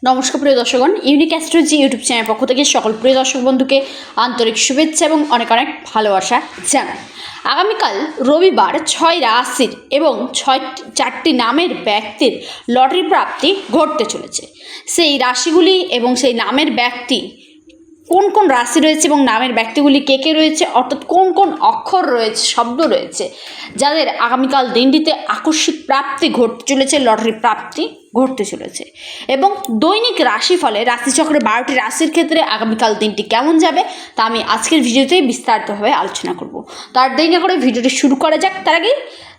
নমস্কার প্রিয় দর্শকগণ ইউনিক অ্যাস্ট্রোলজি ইউটিউব চ্যানেল পক্ষ থেকে সকল প্রিয় দর্শক বন্ধুকে আন্তরিক শুভেচ্ছা এবং অনেক অনেক ভালোবাসা জানাই। আগামীকাল রবিবার ছয় রাশির এবং ছয় চারটি নামের ব্যক্তির লটারি প্রাপ্তি ঘটতে চলেছে। সেই রাশিগুলি এবং সেই নামের ব্যক্তি কোন কোন রাশি রয়েছে এবং নামের ব্যক্তিগুলি কে কে রয়েছে, অর্থাৎ কোন কোন অক্ষর রয়েছে, শব্দ রয়েছে, যাদের আগামীকাল দিনটিতে আকস্মিক প্রাপ্তি ঘটতে চলেছে, লটারি প্রাপ্তি ঘটতে চলেছে। এবং দৈনিক রাশিফলে রাশিচক্রে বারোটি রাশির ক্ষেত্রে আগামীকাল দিনটি কেমন যাবে, তা আমি আজকের ভিডিওতেই বিস্তারিতভাবে আলোচনা করব। তার দেরি না করে ভিডিওটি শুরু করা যাক, তার আগে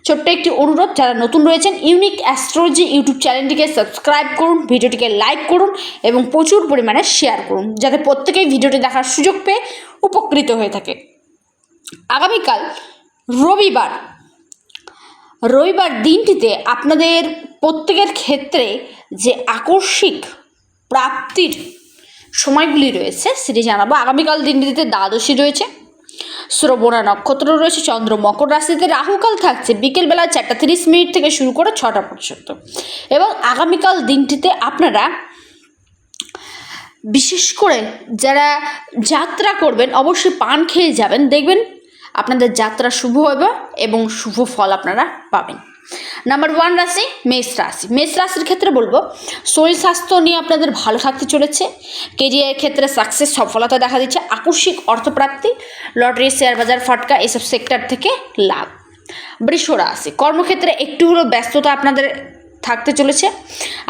ছোট্ট একটি অনুরোধ, যারা নতুন রয়েছেন ইউনিক অ্যাস্ট্রোলজি ইউটিউব চ্যানেলটিকে সাবস্ক্রাইব করুন, ভিডিওটিকে লাইক করুন এবং প্রচুর পরিমাণে শেয়ার করুন, যাতে প্রত্যেকেই ভিডিওটি দেখার সুযোগ পেয়ে উপকৃত হয়ে থাকে। আগামীকাল, রবিবার। রবিবার দিনটিতে আপনাদের প্রত্যেকের ক্ষেত্রে যে আকস্মিক প্রাপ্তির সময়গুলি রয়েছে, সেটি জানাব। আগামীকাল দিনটিতে দ্বাদশী রয়েছে। শ্রবণা নক্ষত্র রয়েছে, চন্দ্র মকর রাশিতে, রাহুকাল থাকছে বিকেলবেলা চারটা তিরিশ মিনিট থেকে শুরু করে ছটা পর্যন্ত। এবং আগামীকাল দিনটিতে আপনারা বিশেষ করে যারা যাত্রা করবেন, অবশ্যই পান খেয়ে যাবেন। দেখবেন আপনাদের যাত্রা শুভ হবে এবং শুভ ফল আপনারা পাবেন। নাম্বার ওয়ান রাশি মেষ রাশি। মেষ রাশির ক্ষেত্রে বলব, শরীর স্বাস্থ্য নিয়ে আপনাদের ভালো থাকতে চলেছে কেরিয়ারের ক্ষেত্রে সাকসেস সফলতা দেখা দিচ্ছে, আকস্মিক অর্থপ্রাপ্তি লটারি শেয়ার বাজার, ফটকা, এসব সেক্টর থেকে লাভ। বৃষ রাশি, কর্মক্ষেত্রে একটু হলেও ব্যস্ততা আপনাদের থাকতে চলেছে,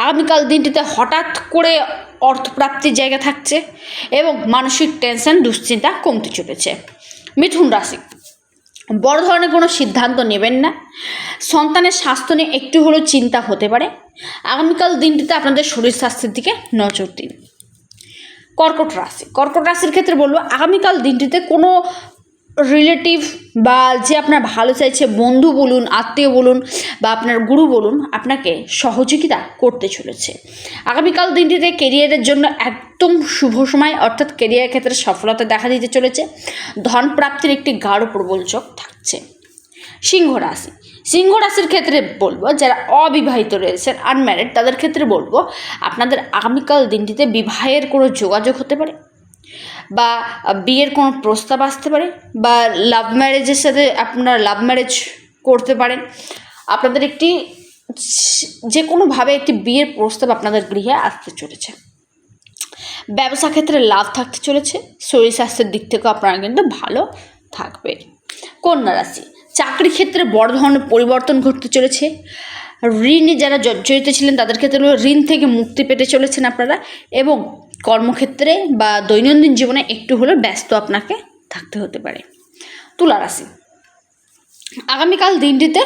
আগামীকাল দিনটিতে হঠাৎ করে অর্থপ্রাপ্তির জায়গা থাকছে এবং মানসিক টেনশন দুশ্চিন্তা কমতে চলেছে। মিথুন রাশি বড় ধরনের কোনো সিদ্ধান্ত নেবেন না। সন্তানের স্বাস্থ্য নিয়ে একটু হলেও চিন্তা হতে পারে। আগামীকাল দিনটিতে আপনাদের শরীর স্বাস্থ্যের দিকে নজর দিন। কর্কট রাশি। কর্কট রাশির ক্ষেত্রে বলব, আগামীকাল দিনটিতে কোনো রিলেটিভ বা যে আপনার ভালো চাইছে বন্ধু বলুন, আত্মীয় বলুন বা আপনার গুরু বলুন, আপনাকে সহযোগিতা করতে চলেছে। আগামীকাল দিনটিতে কেরিয়ারের জন্য একদম শুভ সময়, অর্থাৎ কেরিয়ার ক্ষেত্রে সফলতা দেখা দিতে চলেছে। ধন প্রাপ্তির একটি গাঢ় প্রবল চোখ থাকছে। সিংহ রাশি। সিংহ রাশির ক্ষেত্রে বলব, যারা অবিবাহিত রয়েছেন আনম্যারিড তাদের ক্ষেত্রে বলব, আপনাদের আগামীকাল দিনটিতে বিবাহের কোনো যোগাযোগ হতে পারে বা বিয়ের কোনো প্রস্তাব আসতে পারে বা লাভ ম্যারেজের সাথে আপনারা লাভ ম্যারেজ করতে পারেন। আপনাদের একটি যে কোনোভাবে একটি বিয়ের প্রস্তাব আপনাদের গৃহে আসতে চলেছে। ব্যবসা ক্ষেত্রে লাভ থাকতে চলেছে, শরীর স্বাস্থ্যের দিক থেকেও আপনারা কিন্তু ভালো থাকবে। কন্যা রাশি, চাকরি ক্ষেত্রে বড় ধরনের পরিবর্তন ঘটতে চলেছে। ঋণে যারা জর্জরিত ছিলেন, তাদের ক্ষেত্রে ঋণ থেকে মুক্তি পেতে চলেছেন আপনারা এবং কর্মক্ষেত্রে বা দৈনন্দিন জীবনে একটু হলেও ব্যস্ত আপনাকে থাকতে হতে পারে। তুলা রাশি। আগামীকাল দিনটিতে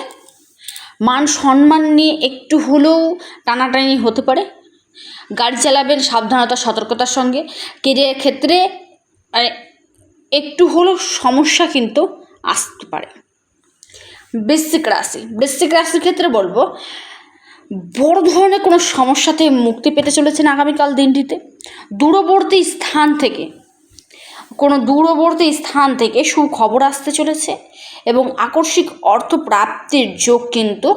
মান সম্মান নিয়ে একটু হলেও টানাটানি হতে পারে। গাড়ি চালাবেন, সাবধানতা, সতর্কতার সঙ্গে। কেরিয়ার ক্ষেত্রে মানে একটু হলেও সমস্যা কিন্তু আসতে পারে। বৃশ্চিক রাশি। বৃশ্চিক রাশির ক্ষেত্রে বলব বড় ধরনের কোনো সমস্যাতে মুক্তি পেতে চলেছেন আগামীকাল দিনটিতে? দূরবর্তী স্থান থেকে, কোনো দূরবর্তী স্থান থেকে সুখবর আসতে চলেছে এবং আকস্মিক অর্থ প্রাপ্তির যোগ কিন্তু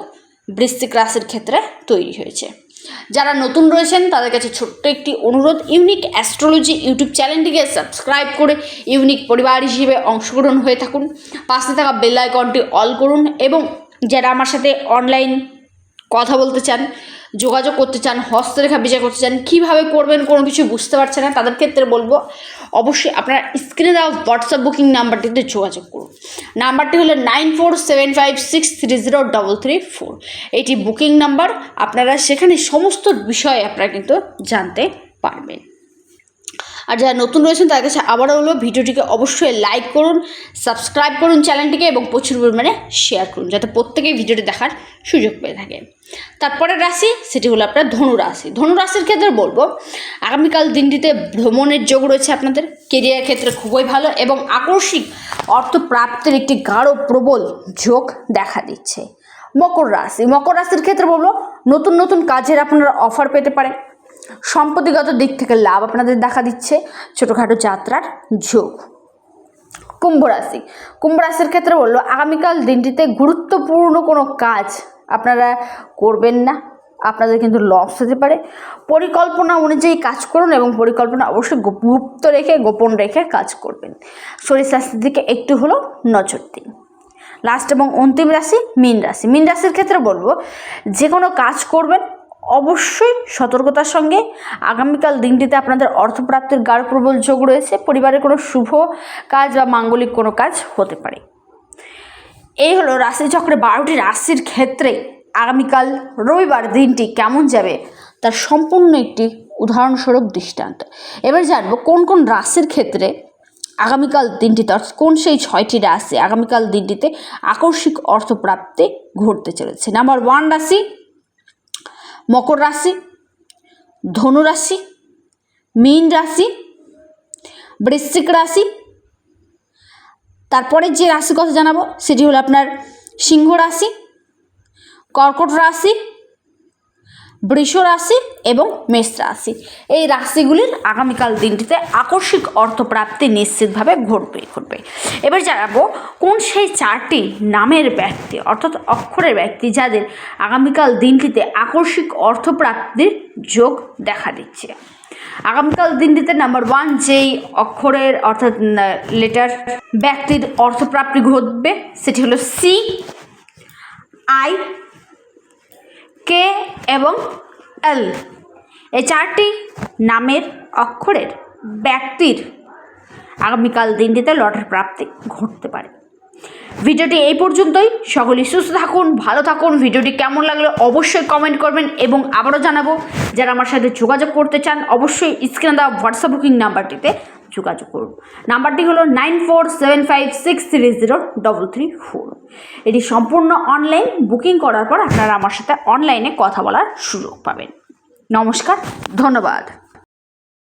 বৃশ্চিক রাশির ক্ষেত্রে তৈরি হয়েছে। যারা নতুন রয়েছেন, তাদের কাছে ছোট্ট একটি অনুরোধ, ইউনিক অ্যাস্ট্রোলজি ইউটিউব চ্যানেলটিকে সাবস্ক্রাইব করে ইউনিক পরিবার হিসেবে অংশগ্রহণ হয়ে থাকুন। পাশে থাকা বেল আইকনটি অল করুন এবং যারা আমার সাথে অনলাইন কথা বলতে চান, যোগাযোগ করতে চান, হস্তরেখা বিচার করতে চান, কীভাবে করবেন কোনো কিছু বুঝতে পারছে না, তাদের ক্ষেত্রে বলব, অবশ্যই আপনার স্ক্রিনে দেওয়া হোয়াটসঅ্যাপ বুকিং নাম্বারটিতে যোগাযোগ করুন। নাম্বারটি হলো nine four seven five six three zero double three four এটি বুকিং নাম্বার আপনারা সেখানে সমস্ত বিষয়ে আপনারা কিন্তু জানতে পারবেন। আর যারা নতুন রয়েছেন তাদের কাছে আবারও হলো ভিডিওটিকে অবশ্যই লাইক করুন সাবস্ক্রাইব করুন চ্যানেলটিকে এবং প্রচুর পরিমাণে শেয়ার করুন, যাতে প্রত্যেকেই ভিডিওটি দেখার সুযোগ পেয়ে থাকে। তারপরের রাশি, সেটি হলো আপনার ধনু রাশি। ধনু রাশির ক্ষেত্রে বলব, আগামীকাল দিনটিতে ভ্রমণের যোগ রয়েছে আপনাদের কেরিয়ার ক্ষেত্রে খুবই ভালো এবং আকস্মিক অর্থ প্রাপ্তির একটি গাঢ় প্রবল যোগ দেখা দিচ্ছে। মকর রাশি, মকর রাশির ক্ষেত্রে বলব, নতুন নতুন কাজের আপনারা অফার পেতে পারেন। সম্পত্তিগত দিক থেকে লাভ আপনাদের দেখা দিচ্ছে ছোটোখাটো যাত্রার যোগ। কুম্ভ রাশি। কুম্ভ রাশির ক্ষেত্রে বলল, আগামীকাল দিনটিতে গুরুত্বপূর্ণ কোনো কাজ আপনারা করবেন না। আপনাদের কিন্তু লস হতে পারে। পরিকল্পনা অনুযায়ী কাজ করুন এবং পরিকল্পনা অবশ্যই গোপ- গুপ্ত রেখে, গোপন রেখে কাজ করবেন। শরীর স্বাস্থ্যের দিকে একটু হলেও নজর দিন। লাস্ট এবং অন্তিম রাশি, মীন রাশি। মীন রাশির ক্ষেত্রে বলব, যে কোনো কাজ করবেন অবশ্যই সতর্কতার সঙ্গে। আগামীকাল দিনটিতে আপনাদের অর্থপ্রাপ্তির গাঢ় প্রবল যোগ রয়েছে। পরিবারের কোনো শুভ কাজ বা মাঙ্গলিক কোনো কাজ হতে পারে। এই হলো রাশিচক্রে বারোটি রাশির ক্ষেত্রে আগামীকাল রবিবার দিনটি কেমন যাবে, তার সম্পূর্ণ একটি উদাহরণস্বরূপ দৃষ্টান্ত। এবার জানব কোন কোন রাশির ক্ষেত্রে আগামীকাল দিনটিতে কোন সেই ছয়টি রাশি আগামীকাল দিনটিতে আকস্মিক অর্থপ্রাপ্তি ঘটতে চলেছে। নাম্বার ওয়ান রাশি মকর রাশি, ধনু রাশি, মীন রাশি, বৃশ্চিক রাশি। তারপরে যে রাশি কথা জানাব, সেটি হলো আপনার সিংহ রাশি, কর্কট রাশি বৃষ রাশি এবং মেষ রাশি। এই রাশিগুলির আগামীকাল দিনটিতে আকস্মিক অর্থপ্রাপ্তি নিশ্চিতভাবে ঘটবে ঘটবে। এবার জানাব কোন সেই চারটি নামের ব্যক্তি, অর্থাৎ অক্ষরের ব্যক্তি, যাদের আগামীকাল দিনটিতে আকস্মিক অর্থপ্রাপ্তির যোগ দেখা দিচ্ছে। আগামীকাল দিনটিতে নাম্বার ওয়ান যেই অক্ষরের, অর্থাৎ লেটার ব্যক্তির অর্থপ্রাপ্তি ঘটবে, সেটি হলো সি আই কে এবং এল? এই চারটি নামের অক্ষরের ব্যক্তির আগামীকাল দিনটিতে লটারি প্রাপ্তি ঘটতে পারে। ভিডিওটি এই পর্যন্তই। সকলেই সুস্থ থাকুন, ভালো থাকুন। ভিডিওটি কেমন লাগল অবশ্যই কমেন্ট করবেন এবং আবারও জানাব। যারা আমার সাথে যোগাযোগ করতে চান, অবশ্যই স্ক্রিনে দেওয়া হোয়াটসঅ্যাপ বুকিং নাম্বারটিতে যোগাযোগ করুন। নাম্বারটি হলো nine four seven five six three zero double three four. এটি সম্পূর্ণ অনলাইন বুকিং করার পর আপনারা আমার সাথে অনলাইনে কথা বলার সুযোগ পাবেন। নমস্কার, ধন্যবাদ।